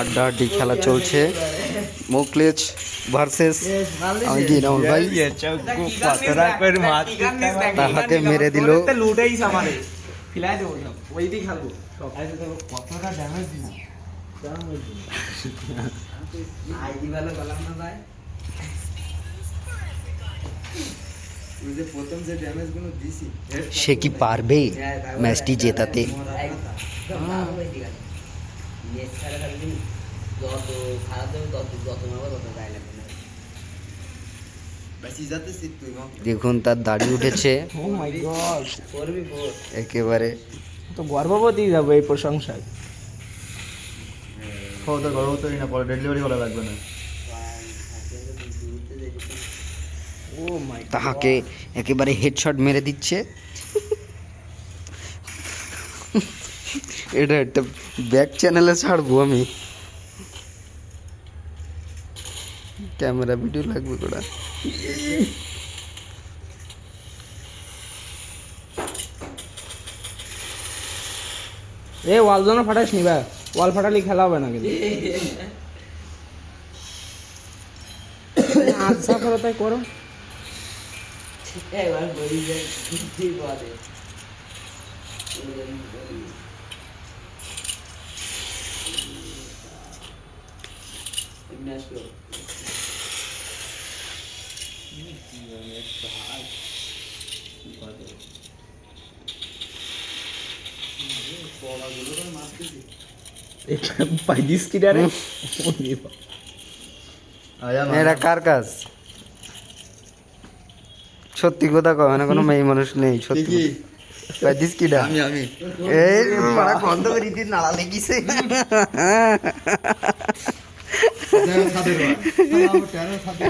হাড্ডাহাড্ডি খেলা চলছে। মোকলেজ ভার্সেস আমি কি ভাই। তাহাকে মেরে দিল। সে কি পারবে ম্যাচটি জেতাতে? যত খারাপ দেবে তত যত তত গায়ে লাগবে না। দেখুন তার দাড়ি উঠেছে। ফোর একেবারে। তো গর্ভবতী যাবে এই প্রশংসায়। তো গর্ভবতী না পরে ডেলিভারি করা লাগবে না। ও মাই তাহাকে একেবারে হেডশট মেরে দিচ্ছে। এটা একটা ব্যাক চ্যানেলে ছাড়বো আমি। ক্যামেরা ভিডিও লাগবে কোটা এ ওয়াল জন্য ফাটাস নি ভাই ওয়াল ফাটালি খেলা হবে না কিন্তু। আচ্ছা করো তাই করো। এবার বলি যে আসলো কি রে কার কাজ? সত্যি কথা কয় না কোনো মেয়ে মানুষ নেই সত্যি কি দিস কিডা আমি আমি। এই পাড়া গন্ধ করে রীতির নালা লেগিছে। 摘了他这个他俩不摘了他这个